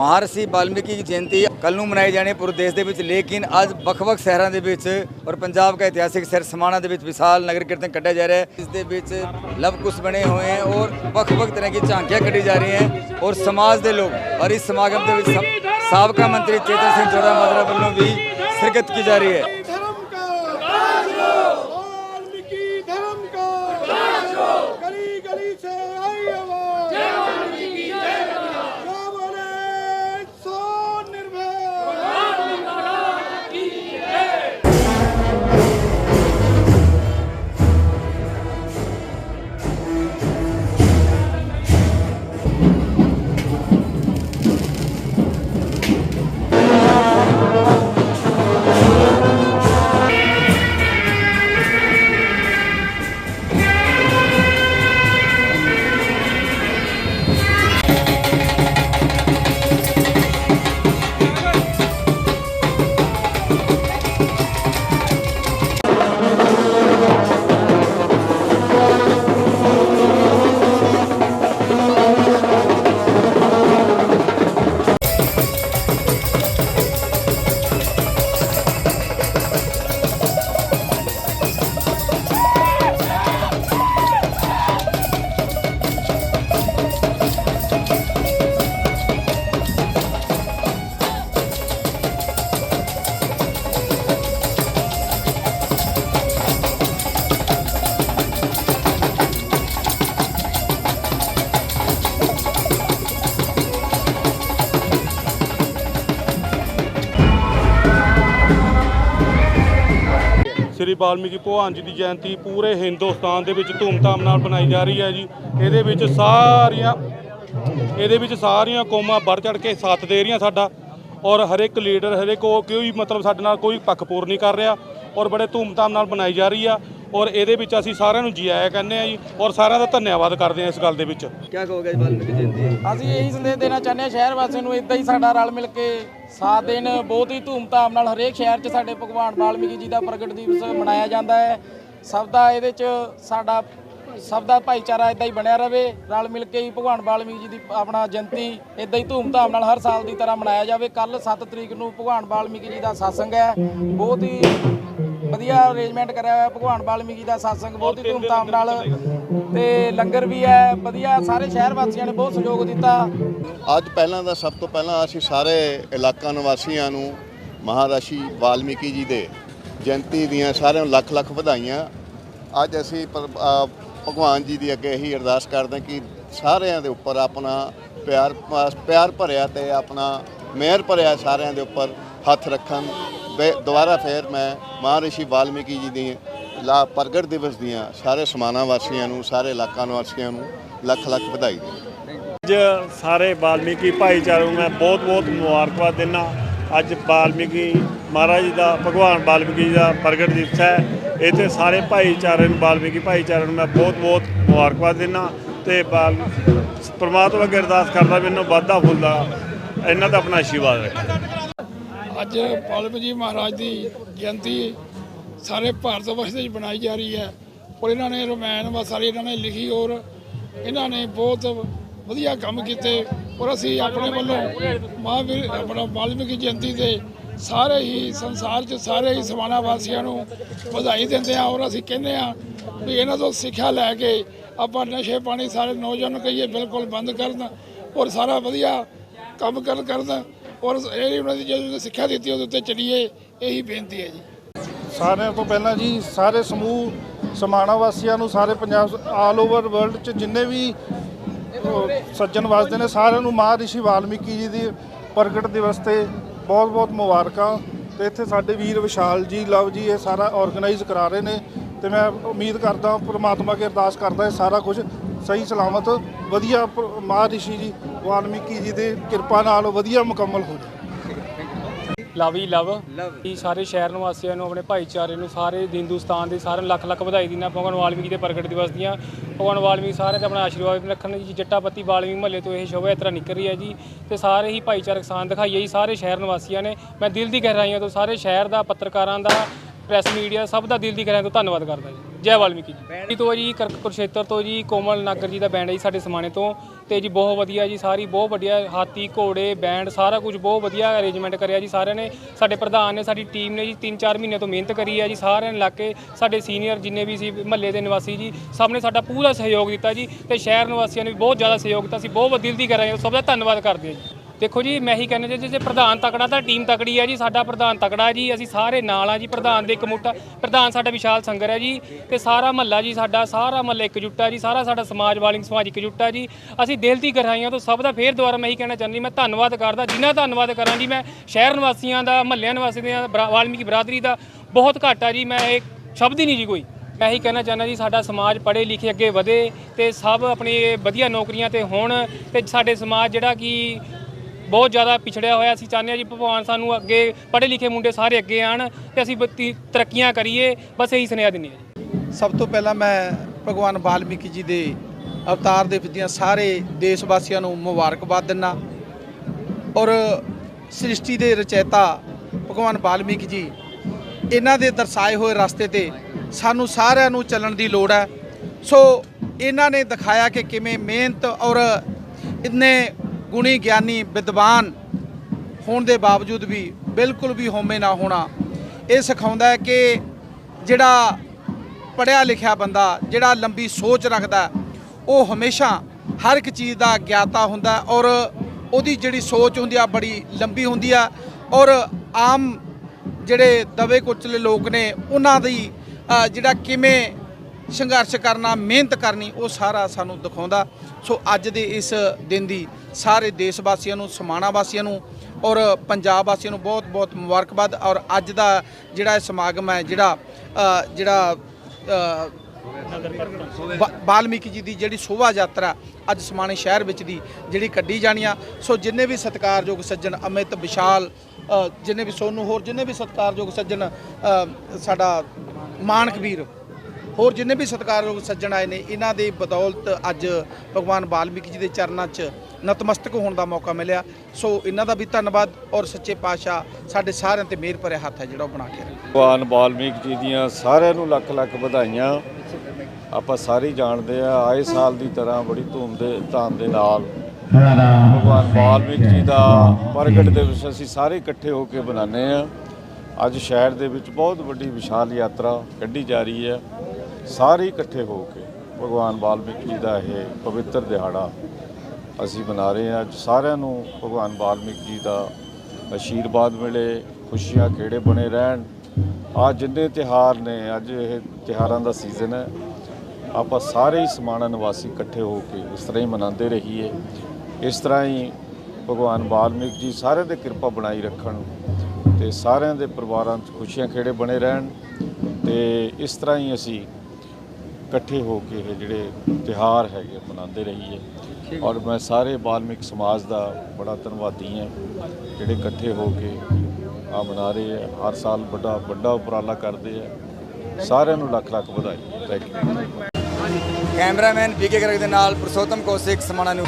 ਮਹਾਰਸ਼ੀ ਬਾਲਮੀਕੀ ਦੀ ਜਯੰਤੀ ਕੱਲ ਨੂੰ ਮਨਾਈ ਜਾਣੀ ਪੂਰੇ ਦੇਸ਼ ਦੇ ਵਿੱਚ, ਲੇਕਿਨ ਅੱਜ ਵੱਖ-ਵੱਖ ਸ਼ਹਿਰਾਂ ਦੇ ਵਿੱਚ ਔਰ ਪੰਜਾਬ ਦਾ ਇਤਿਹਾਸਿਕ ਸਿਰ ਸਮਾਣਾ ਦੇ ਵਿੱਚ ਵਿਸ਼ਾਲ ਨਗਰ ਕੀਰਤਨ ਕੱਢਿਆ ਜਾ ਰਿਹਾ ਹੈ। ਇਸ ਦੇ ਵਿੱਚ ਲਵਕੁਸ਼ ਬਣੇ ਹੋਏ ਹਨ ਔਰ ਵੱਖ-ਵੱਖ ਤਰ੍ਹਾਂ ਦੀ ਝਾਂਕੀਆਂ ਕੱਢੀ ਜਾ ਰਹੀ ਹੈ ਔਰ ਸਮਾਜ ਦੇ ਲੋਕ ਔਰ ਇਸ ਸਮਾਗਮ ਦੇ ਵਿੱਚ ਸਾਬਕਾ ਮੰਤਰੀ ਚੇਤਨ ਸਿੰਘ ਜੋੜਾ ਮਾਦਰਾ ਵੱਲੋਂ ਵੀ ਸ਼ਿਰਕਤ ਕੀਤੀ ਜਾ ਰਹੀ ਹੈ। ਸ੍ਰੀ ਬਾਲਮੀਕੀ ਭਗਵਾਨ ਜੀ ਦੀ ਜਯੰਤੀ ਪੂਰੇ ਹਿੰਦੁਸਤਾਨ ਦੇ ਵਿੱਚ ਧੂਮਧਾਮ ਨਾਲ ਮਨਾਈ ਜਾ ਰਹੀ ਹੈ ਜੀ। ਇਹਦੇ ਵਿੱਚ ਸਾਰੀਆਂ ਇਹਦੇ ਵਿੱਚ ਸਾਰੀਆਂ ਕੌਮਾਂ ਵੱਧ ਚੜ ਕੇ ਸਾਥ ਦੇ ਰਹੀਆਂ ਸਾਡਾ। ਔਰ ਹਰ ਇੱਕ ਲੀਡਰ ਹਰ ਇੱਕ ਕੋਈ ਮਤਲਬ ਸਾਡੇ ਨਾਲ ਕੋਈ ਪੱਖ ਪੂਰ ਨਹੀਂ ਕਰ ਰਿਹਾ ਔਰ ਬੜੇ ਧੂਮਧਾਮ ਨਾਲ ਮਨਾਈ ਜਾ ਰਹੀ ਆ। ਔਰ ਇਹਦੇ ਵਿੱਚ ਅਸੀਂ ਸਾਰਿਆਂ ਨੂੰ ਜੀ ਆਇਆ ਕਹਿੰਦੇ ਆ ਜੀ ਔਰ ਸਾਰਿਆਂ ਦਾ ਧੰਨਵਾਦ ਕਰਦੇ ਆ ਇਸ ਗੱਲ ਦੇ ਵਿੱਚ। ਕੀ ਕਹੋਗੇ ਜੀ ਬਾਲਮੀਕ ਜਯੰਤੀ? ਅਸੀਂ ਇਹੀ ਸੰਦੇਸ਼ ਦੇਣਾ ਚਾਹੁੰਦੇ ਆ ਸ਼ਹਿਰ ਵਾਸੀਆਂ ਨੂੰ ਇਦਾਂ ਹੀ ਸਾਡਾ ਰਲ ਮਿਲ ਕੇ ਸਾਥ ਦਿਨ ਬਹੁਤ ਹੀ ਧੂਮਧਾਮ ਨਾਲ ਹਰੇਕ ਸ਼ਹਿਰ 'ਚ ਸਾਡੇ ਭਗਵਾਨ ਵਾਲਮੀਕੀ ਜੀ ਦਾ ਪ੍ਰਗਟ ਦਿਵਸ ਮਨਾਇਆ ਜਾਂਦਾ ਹੈ। ਸਭ ਦਾ ਇਹਦੇ 'ਚ ਸਾਡਾ, ਸਭ ਦਾ ਭਾਈਚਾਰਾ ਇਦਾਂ ਹੀ ਬਣਿਆ ਰਵੇ। ਰਲ ਮਿਲ ਕੇ ਹੀ ਭਗਵਾਨ ਵਾਲਮੀਕੀ ਜੀ ਦੀ ਆਪਣਾ ਜਯੰਤੀ ਇਦਾਂ ਹੀ ਧੂਮਧਾਮ ਨਾਲ ਹਰ ਸਾਲ ਦੀ ਤਰ੍ਹਾਂ ਮਨਾਇਆ ਜਾਵੇ। ਕੱਲ 7 ਤਰੀਕ ਨੂੰ ਭਗਵਾਨ ਵਾਲਮੀਕੀ ਜੀ ਦਾ satsang ਹੈ। ਬਹੁਤ ਹੀ ਵਧੀਆ ਅਰੇਂਜਮੈਂਟ ਕਰਿਆ ਹੋਇਆ ਭਗਵਾਨ ਵਾਲਮੀਕੀ ਦਾ satsang ਬਹੁਤ ਹੀ ਧੂਮਧਾਮ ਨਾਲ। ਤੇ ਲੰਗਰ ਵੀ ਹੈ ਵਧੀਆ ਸਾਰੇ ਸ਼ਹਿਰ ਵਾਸੀਆਂ ਨੇ ਬਹੁਤ ਸਹਿਯੋਗ ਦਿੱਤਾ। ਅੱਜ ਪਹਿਲਾਂ ਤਾਂ ਸਭ ਤੋਂ ਪਹਿਲਾਂ ਅਸੀਂ ਸਾਰੇ ਇਲਾਕਾ ਨਿਵਾਸੀਆਂ ਨੂੰ ਮਹਾਰਾਸ਼ੀ ਵਾਲਮੀਕੀ ਜੀ ਦੇ ਜਯੰਤੀ ਦੀਆਂ ਸਾਰਿਆਂ ਨੂੰ ਲੱਖ ਲੱਖ ਵਧਾਈਆਂ। ਅੱਜ ਅਸੀਂ ਭਗਵਾਨ ਜੀ ਦੀ ਅੱਗੇ ਇਹੀ ਅਰਦਾਸ ਕਰਦੇ ਹਾਂ ਕਿ ਸਾਰਿਆਂ ਦੇ ਉੱਪਰ ਆਪਣਾ ਪਿਆਰ ਪਿਆਰ ਭਰਿਆ ਤੇ ਆਪਣਾ ਮਿਹਰ ਭਰਿਆ ਸਾਰਿਆਂ ਦੇ ਉੱਪਰ ਹੱਥ ਰੱਖਣ। ਦੁਬਾਰਾ ਫੇਰ ਮੈਂ ਮਹਾਰਿਸ਼ੀ ਵਾਲਮੀਕੀ ਜੀ ਦੀ ਲਾ ਪ੍ਰਗਟ ਦਿਵਸ ਦੀਆਂ ਸਾਰੇ ਸਮਾਨਾ ਵਾਸੀਆਂ ਨੂੰ, ਸਾਰੇ ਇਲਾਕਾ ਨਿਵਾਸੀਆਂ ਨੂੰ ਲੱਖ ਲੱਖ ਵਧਾਈ ਅੱਜ ਸਾਰੇ ਵਾਲਮੀਕੀ ਭਾਈਚਾਰੇ ਨੂੰ ਮੈਂ ਬਹੁਤ-ਬਹੁਤ ਮੁਬਾਰਕਬਾਦ ਦਿੰਦਾ। ਅੱਜ ਵਾਲਮੀਕੀ ਮਹਾਰਾਜ ਜੀ ਦਾ, ਭਗਵਾਨ ਵਾਲਮੀਕੀ ਜੀ ਦਾ ਪ੍ਰਗਟ ਦਿਵਸ ਹੈ। ਇੱਥੇ ਸਾਰੇ ਭਾਈਚਾਰੇ ਨੂੰ, ਵਾਲਮੀਕੀ ਭਾਈਚਾਰੇ ਨੂੰ ਮੈਂ ਬਹੁਤ-ਬਹੁਤ ਮੁਬਾਰਕਬਾਦ ਦਿੰਦਾ। ਤੇ ਵਾਲ ਪ੍ਰਮਾਤਮਾ ਅੱਗੇ ਅਰਦਾਸ ਕਰਦਾ, ਮੈਨੂੰ ਵਾਧਾ ਫੁੱਲਦਾ ਇਹਨਾਂ ਦਾ ਆਪਣਾ ਆਸ਼ੀਰਵਾਦ ਰੱਖੇ। ਅੱਜ ਪਾਲਮ ਜੀ ਮਹਾਰਾਜ ਦੀ ਜਯੰਤੀ ਸਾਰੇ ਭਾਰਤ ਵਰਸ਼ ਦੇ ਵਿੱਚ ਬਣਾਈ ਜਾ ਰਹੀ ਹੈ। ਔਰ ਇਹਨਾਂ ਨੇ ਰਮਾਇਣ ਵਾ ਸਾਰੀ ਇਹਨਾਂ ਨੇ ਲਿਖੀ ਔਰ ਇਹਨਾਂ ਨੇ ਬਹੁਤ ਵਧੀਆ ਕੰਮ ਕੀਤੇ। ਔਰ ਅਸੀਂ ਆਪਣੇ ਵੱਲੋਂ ਮਹਾਂਵੀਰ ਆਪਣਾ ਵਾਲਮੀਕੀ ਜਯੰਤੀ 'ਤੇ ਸਾਰੇ ਹੀ ਸੰਸਾਰ 'ਚ ਸਾਰੇ ਹੀ ਸਮਾਨਾ ਵਾਸੀਆਂ ਨੂੰ ਵਧਾਈ ਦਿੰਦੇ ਆ ਔਰ ਅਸੀਂ ਕਹਿੰਦੇ ਆ ਵੀ ਇਹਨਾਂ ਤੋਂ ਸਿੱਖਿਆ ਲੈ ਕੇ ਆਪਾਂ ਨਸ਼ੇ ਪਾਣੀ ਸਾਰੇ ਨੌਜਵਾਨ ਕਹੀਏ ਬਿਲਕੁਲ ਬੰਦ ਕਰਨ ਔਰ ਸਾਰਾ ਵਧੀਆ ਕੰਮ ਕਰਨ ਕਰਨ। ਔਰ ਇਹ ਉਹਨਾਂ ਦੀ ਜਦੋਂ ਸਿੱਖਿਆ ਦਿੱਤੀ, ਉਹਦੇ ਉੱਤੇ ਚੱਲੀਏ ਇਹੀ ਬੇਨਤੀ ਹੈ ਜੀ। ਸਾਰਿਆਂ ਤੋਂ ਪਹਿਲਾਂ ਜੀ, ਸਾਰੇ ਸਮੂਹ, ਸਮਾਣਾ ਵਾਸੀਆਂ ਨੂੰ, ਸਾਰੇ ਪੰਜਾਬ ਆਲ ਓਵਰ ਵਰਲਡ ਚ ਜਿੰਨੇ ਵੀ ਸੱਜਣ ਵਸਦੇ ਨੇ, ਸਾਰਿਆਂ ਨੂੰ ਮਹਾਰਿਸ਼ੀ ਵਾਲਮੀਕੀ ਜੀ ਦੀ ਪ੍ਰਗਟ ਦਿਵਸ ਤੇ ਬਹੁਤ ਬਹੁਤ ਮੁਬਾਰਕਾਂ। ਤੇ ਇੱਥੇ ਸਾਡੇ ਵੀਰ ਵਿਸ਼ਾਲ ਜੀ, ਲਵ ਜੀ, ਇਹ ਸਾਰਾ ਆਰਗੇਨਾਈਜ਼ ਕਰਾ ਰਹੇ ਨੇ। ਤੇ ਮੈਂ ਉਮੀਦ ਕਰਦਾ, ਪਰਮਾਤਮਾ ਅੱਗੇ ਅਰਦਾਸ ਕਰਦਾ, ਇਹ ਸਾਰਾ ਕੁਝ ਸਹੀ ਸਲਾਮਤ ਵਧੀਆ ਪ- ਮਹਾਰਿਸ਼ੀ ਜੀ ਵਾਲਮੀਕੀ ਜੀ ਦੀ ਕਿਰਪਾ ਨਾਲ ਵਧੀਆ ਮੁਕੰਮਲ ਹੋ ਜਾਵੇ ਲਵ ਹੀ ਲਵ ਲਵ ਸਾਰੇ ਸ਼ਹਿਰ ਨਿਵਾਸੀਆਂ ਨੂੰ ਆਪਣੇ ਭਾਈਚਾਰੇ ਨੂੰ ਸਾਰੇ ਹਿੰਦੁਸਤਾਨ ਦੇ ਸਾਰਿਆਂ ਨੂੰ ਲੱਖ ਲੱਖ ਵਧਾਈ ਦਿੰਦਾ। ਭਗਵਾਨ ਵਾਲਮੀਕੀ ਦੇ ਪ੍ਰਗਟ ਦਿਵਸ ਦੀਆਂ ਭਗਵਾਨ ਵਾਲਮੀਕੀ ਸਾਰਿਆਂ ਦਾ ਆਪਣਾ ਆਸ਼ੀਰਵਾਦ ਰੱਖਣ ਜੀ। ਜੱਟਾਪੱਤੀ ਵਾਲਮੀਕੀ ਮਹੱਲੇ ਤੋਂ ਇਹ ਸ਼ੋਭਾ ਯਾਤਰਾ ਨਿਕਲ ਰਹੀ ਹੈ ਜੀ। ਤੇ ਸਾਰੇ ਹੀ ਭਾਈਚਾਰਕ ਸਾਥ ਦਿਖਾਈਏ ਜੀ। ਸਾਰੇ ਸ਼ਹਿਰ ਨਿਵਾਸੀਆਂ ਨੇ ਮੈਂ ਦਿਲ ਦੀ ਗਹਿਰਾਈਆਂ ਤੋਂ ਸਾਰੇ ਸ਼ਹਿਰ ਦਾ ਪੱਤਰਕਾਰਾਂ ਦਾ ਪ੍ਰੈਸ ਮੀਡੀਆ ਸਭ ਦਾ ਦਿਲ ਦੀ ਗਹਿਰਾਈਆਂ ਤੋਂ ਧੰਨਵਾਦ ਕਰਦਾ ਜੀ। ਜੈ ਵਾਲਮੀਕੀ ਜੀ। ਤੋਂ ਜੀ ਕਰਕ ਕੁਰਸ਼ੇਤਰ ਤੋਂ ਜੀ ਕੋਮਲ ਨਾਗਰ ਜੀ ਦਾ ਬੈਂਡ ਹੈ ਜੀ ਸਾਡੇ ਸਮਾਣੇ ਤੋਂ। ਤੇ ਜੀ ਬਹੁਤ ਵਧੀਆ ਜੀ, ਸਾਰੀ ਬਹੁਤ ਵਧੀਆ ਹਾਥੀ, ਘੋੜੇ ਬੈਂਡ ਸਾਰਾ ਕੁਝ ਬਹੁਤ ਵਧੀਆ ਅਰੇਂਜਮੈਂਟ ਕਰਿਆ ਜੀ। ਸਾਰਿਆਂ ਨੇ, ਸਾਡੇ ਪ੍ਰਧਾਨ ਨੇ, ਸਾਡੀ ਟੀਮ ਨੇ ਜੀ 3-4 ਮਹੀਨੇ ਤੋਂ ਮਿਹਨਤ ਕਰੀ ਹੈ ਜੀ। ਸਾਰਿਆਂ ਨੇ ਲਾ ਕੇ ਸਾਡੇ ਸੀਨੀਅਰ ਜਿੰਨੇ ਵੀ ਸੀ, ਮਹੱਲੇ ਦੇ ਨਿਵਾਸੀ ਜੀ, ਸਭ ਨੇ ਸਾਡਾ ਪੂਰਾ ਸਹਿਯੋਗ ਦਿੱਤਾ ਜੀ। ਤੇ ਸ਼ਹਿਰ ਨਿਵਾਸੀਆਂ ਨੇ ਵੀ ਬਹੁਤ ਜ਼ਿਆਦਾ ਸਹਿਯੋਗ ਦਿੱਤਾ। ਸੀ ਬਹੁਤ ਦਿਲ ਦੀ ਕਰਾਂਗੇ। ਰਹੇ ਸਭ ਦਾ ਧੰਨਵਾਦ ਕਰਦੇ ਹਾਂ ਜੀ। ਦੇਖੋ ਜੀ, ਮੈਂ ਹੀ ਕਹਿੰਦਾ ਜੀ, ਜੇ ਪ੍ਰਧਾਨ ਤਕੜਾ ਤਾਂ ਟੀਮ ਤਕੜੀ ਹੈ ਜੀ, ਸਾਡਾ ਪ੍ਰਧਾਨ ਤਕੜਾ ਜੀ, ਅਸੀਂ ਸਾਰੇ ਨਾਲ ਆ ਜੀ, ਪ੍ਰਧਾਨ ਦੇ ਇੱਕ ਮੁੱਠਾ ਪ੍ਰਧਾਨ ਸਾਡਾ ਵਿਸ਼ਾਲ ਸੰਗਰ ਹੈ ਜੀ, ਤੇ ਸਾਰਾ ਮਹੱਲਾ ਜੀ ਸਾਡਾ ਸਾਰਾ ਮਹੱਲਾ ਇਕਜੁੱਟ ਹੈ ਜੀ, ਸਾਰਾ ਸਾਡਾ ਸਮਾਜ ਵਾਲਿੰਗ ਸਮਾਜ ਇਕਜੁੱਟ ਹੈ ਜੀ। ਅਸੀਂ ਦਿਲ ਦੀ ਗਹਿਰਾਈਆਂ ਤੋਂ ਸਭ ਦਾ ਫੇਰ ਦੁਬਾਰਾ ਮੈਂ ਹੀ ਕਹਿਣਾ ਚਾਹੁੰਦੀ ਮੈਂ ਧੰਨਵਾਦ ਕਰਦਾ, ਜਿੰਨਾ ਧੰਨਵਾਦ ਕਰਾਂ ਜੀ, ਮੈਂ ਸ਼ਹਿਰ ਨਿਵਾਸੀਆਂ ਦਾ, ਮਹੱਲਿਆਂ ਨਿਵਾਸੀਆਂ ਦਾ ਬਰਾ- ਵਾਲਮੀਕੀ ਬਰਾਦਰੀ ਦਾ ਬਹੁਤ ਘੱਟ ਆ ਜੀ, ਮੈਂ ਇਹ ਸ਼ਬਦ ਹੀ ਨਹੀਂ ਜੀ ਕੋਈ। ਮੈਂ ਇਹੀ ਕਹਿਣਾ ਚਾਹੁੰਦਾ ਜੀ, ਸਾਡਾ ਸਮਾਜ ਪੜ੍ਹੇ ਲਿਖੇ ਅੱਗੇ ਵਧੇ ਤੇ ਸਭ ਆਪਣੀ ਵਧੀਆ ਨੌਕਰੀਆਂ ਤੇ ਹੋਣ ਤੇ ਸਾਡੇ ਸਮਾਜ ਜਿਹੜਾ ਕਿ ਬਹੁਤ ਜ਼ਿਆਦਾ ਪਿਛੜਿਆ ਹੋਇਆ। ਅਸੀਂ ਚਾਹੁੰਦੇ ਹਾਂ ਜੀ ਭਗਵਾਨ ਸਾਨੂੰ ਅੱਗੇ ਪੜ੍ਹੇ ਲਿਖੇ ਮੁੰਡੇ ਸਾਰੇ ਅੱਗੇ ਆਣ ਤੇ ਅਸੀਂ ਬੱਤੀ ਤਰੱਕੀਆਂ ਕਰੀਏ। ਬਸ ਇਹੀ ਸੁਨੇਹਾ ਦਿੰਦੇ ਹਾਂ ਸਭ ਤੋਂ ਪਹਿਲਾਂ ਮੈਂ ਭਗਵਾਨ ਵਾਲਮੀਕੀ ਜੀ ਦੇ ਅਵਤਾਰ ਦੇ ਦੀਆਂ ਸਾਰੇ ਦੇਸ਼ ਵਾਸੀਆਂ ਨੂੰ ਮੁਬਾਰਕਬਾਦ ਦਿੰਦਾ ਔਰ ਸ੍ਰਿਸ਼ਟੀ ਦੇ ਰਚੈਤਾ ਭਗਵਾਨ ਵਾਲਮੀਕੀ ਜੀ, ਇਹਨਾਂ ਦੇ ਦਰਸਾਏ ਹੋਏ ਰਸਤੇ ਤੇ ਸਾਨੂੰ ਸਾਰਿਆਂ ਨੂੰ ਚੱਲਣ ਦੀ ਲੋੜ ਹੈ। ਸੋ ਇਹਨਾਂ ਨੇ ਦਿਖਾਇਆ ਕਿ ਕਿਵੇਂ ਮਿਹਨਤ ਔਰ ਇੰਨੇ ਗੁਣੀ ਗਿਆਨੀ, ਵਿਦਵਾਨ ਹੋਣ ਦੇ ਬਾਵਜੂਦ ਵੀ ਬਿਲਕੁਲ ਵੀ ਹੋਮੇ ਨਾ ਹੋਣਾ। ਇਹ ਸਿਖਾਉਂਦਾ ਹੈ ਕਿ ਜਿਹੜਾ ਪੜਿਆ ਲਿਖਿਆ ਬੰਦਾ, ਜਿਹੜਾ ਲੰਬੀ ਸੋਚ ਰੱਖਦਾ, ਉਹ ਹਮੇਸ਼ਾ ਹਰ ਇੱਕ ਚੀਜ਼ ਦਾ ਗਿਆਤਾ ਹੁੰਦਾ ਔਰ ਉਹਦੀ ਜਿਹੜੀ ਸੋਚ ਹੁੰਦੀ ਆ, ਬੜੀ ਲੰਬੀ ਹੁੰਦੀ ਆ ਔਰ ਆਮ ਜਿਹੜੇ ਦਵੇ ਕੁਚਲੇ ਲੋਕ ਨੇ, ਉਹਨਾਂ ਦੀ ਜਿਹੜਾ ਕਿਵੇਂ ਸੰਘਰਸ਼ ਕਰਨਾ, ਮਿਹਨਤ ਕਰਨੀ, ਉਹ ਸਾਰਾ ਸਾਨੂੰ ਦਿਖਾਉਂਦਾ। ਸੋ ਅੱਜ ਦੇ ਇਸ ਦਿਨ ਦੀ ਸਾਰੇ ਦੇਸ਼ ਵਾਸੀਆਂ ਨੂੰ, ਸਮਾਣਾ ਵਾਸੀਆਂ ਨੂੰ ਔਰ ਪੰਜਾਬ ਵਾਸੀਆਂ ਨੂੰ ਬਹੁਤ ਬਹੁਤ ਮੁਬਾਰਕਬਾਦ। ਔਰ ਅੱਜ ਦਾ ਜਿਹੜਾ ਇਹ ਸਮਾਗਮ ਹੈ, ਜਿਹੜਾ ਜਿਹੜਾ ਬਾਲਮੀਕੀ ਜੀ ਦੀ ਜਿਹੜੀ ਸ਼ੋਭਾ ਯਾਤਰਾ ਅੱਜ ਸਮਾਣੇ ਸ਼ਹਿਰ ਵਿੱਚ ਦੀ ਜਿਹੜੀ ਕੱਢੀ ਜਾਣੀ ਆ। ਸੋ ਜਿੰਨੇ ਵੀ ਸਤਿਕਾਰਯੋਗ ਸੱਜਣ ਅਮਿਤ ਵਿਸ਼ਾਲ ਜਿੰਨੇ ਵੀ ਸੋਨੂ ਹੋਰ, ਜਿੰਨੇ ਵੀ ਸਤਿਕਾਰਯੋਗ ਸੱਜਣ ਸਾਡਾ ਮਾਨਕ ਵੀਰ ਹੋਰ ਜਿੰਨੇ ਵੀ ਸਤਿਕਾਰਯੋਗ ਸੱਜਣ ਆਏ ਨੇ, ਇਹਨਾਂ ਦੇ ਬਦੌਲਤ ਅੱਜ ਭਗਵਾਨ ਵਾਲਮੀਕੀ ਜੀ ਦੇ ਚਰਨਾਂ 'ਚ ਨਤਮਸਤਕ ਹੋਣ ਦਾ ਮੌਕਾ ਮਿਲਿਆ। ਸੋ ਇਹਨਾਂ ਦਾ ਵੀ ਧੰਨਵਾਦ ਔਰ ਸੱਚੇ ਪਾਤਸ਼ਾਹ ਸਾਡੇ ਸਾਰਿਆਂ ਤੇ ਮਿਹਰ ਭਰਿਆ ਹੱਥ ਹੈ ਜਿਹੜਾ ਉਹ ਬਣਾ ਕੇ ਰੱਖੇ। ਭਗਵਾਨ ਵਾਲਮੀਕ ਜੀ ਦੀਆਂ ਸਾਰਿਆਂ ਨੂੰ ਲੱਖ ਲੱਖ ਵਧਾਈਆਂ। ਆਪਾਂ ਸਾਰੇ ਜਾਣਦੇ ਆ, ਆਏ ਸਾਲ ਦੀ ਤਰ੍ਹਾਂ ਬੜੀ ਧੂਮ ਦੇ, ਧਾਮ ਦੇ ਨਾਲ ਭਗਵਾਨ ਵਾਲਮੀਕ ਜੀ ਦਾ ਪ੍ਰਗਟ ਦਿਵਸ ਅਸੀਂ ਸਾਰੇ ਇਕੱਠੇ ਹੋ ਕੇ ਮਨਾਉਂਦੇ ਆ। ਅੱਜ ਸ਼ਹਿਰ ਦੇ ਵਿੱਚ ਬਹੁਤ ਵੱਡੀ ਵਿਸ਼ਾਲ ਯਾਤਰਾ ਕੱਢੀ ਜਾ ਰਹੀ ਹੈ। ਸਾਰੇ ਇਕੱਠੇ ਹੋ ਕੇ ਭਗਵਾਨ ਵਾਲਮੀਕ ਜੀ ਦਾ ਇਹ ਪਵਿੱਤਰ ਦਿਹਾੜਾ ਅਸੀਂ ਮਨਾ ਰਹੇ ਹਾਂ। ਅੱਜ ਸਾਰਿਆਂ ਨੂੰ ਭਗਵਾਨ ਵਾਲਮੀਕ ਜੀ ਦਾ ਆਸ਼ੀਰਵਾਦ ਮਿਲੇ, ਖੁਸ਼ੀਆਂ ਖੇੜੇ ਬਣੇ ਰਹਿਣ। ਆ ਜਿੰਨੇ ਤਿਹਾਰ ਨੇ, ਅੱਜ ਇਹ ਤਿਹਾਰਾਂ ਦਾ ਸੀਜ਼ਨ ਹੈ। ਆਪਾਂ ਸਾਰੇ ਹੀ ਸਮਾਣਾ ਨਿਵਾਸੀ ਇਕੱਠੇ ਹੋ ਕੇ ਇਸ ਤਰ੍ਹਾਂ ਹੀ ਮਨਾਉਂਦੇ ਰਹੀਏ। ਇਸ ਤਰ੍ਹਾਂ ਹੀ ਭਗਵਾਨ ਵਾਲਮੀਕ ਜੀ ਸਾਰਿਆਂ ਦੇ ਕਿਰਪਾ ਬਣਾਈ ਰੱਖਣ ਤੇ ਸਾਰਿਆਂ ਦੇ ਪਰਿਵਾਰਾਂ 'ਚ ਖੁਸ਼ੀਆਂ ਖੇੜੇ ਬਣੇ ਰਹਿਣ ਤੇ ਇਸ ਤਰ੍ਹਾਂ ਹੀ ਅਸੀਂ ਇਕੱਠੇ ਹੋ ਕੇ ਇਹ ਜਿਹੜੇ ਤਿਹਾਰ ਹੈਗੇ ਮਨਾਉਂਦੇ ਰਹੀਏ। ਔਰ ਮੈਂ ਸਾਰੇ ਬਾਲਮਿਕ ਸਮਾਜ ਦਾ ਬੜਾ ਧੰਨਵਾਦੀ ਹਾਂ, ਜਿਹੜੇ ਇਕੱਠੇ ਹੋ ਕੇ ਆ ਮਨਾ ਰਹੇ ਆ। ਹਰ ਸਾਲ ਵੱਡਾ ਵੱਡਾ ਉਪਰਾਲਾ ਕਰਦੇ ਆ। ਸਾਰਿਆਂ ਨੂੰ ਲੱਖ ਲੱਖ ਵਧਾਈ। Thank you cameraman VK Garg ਦੇ ਨਾਲ ਪੁਰਸ਼ੋਤਮ ਕੌਸ਼ਿਕ, ਸਮਾਣਾ ਨੂੰ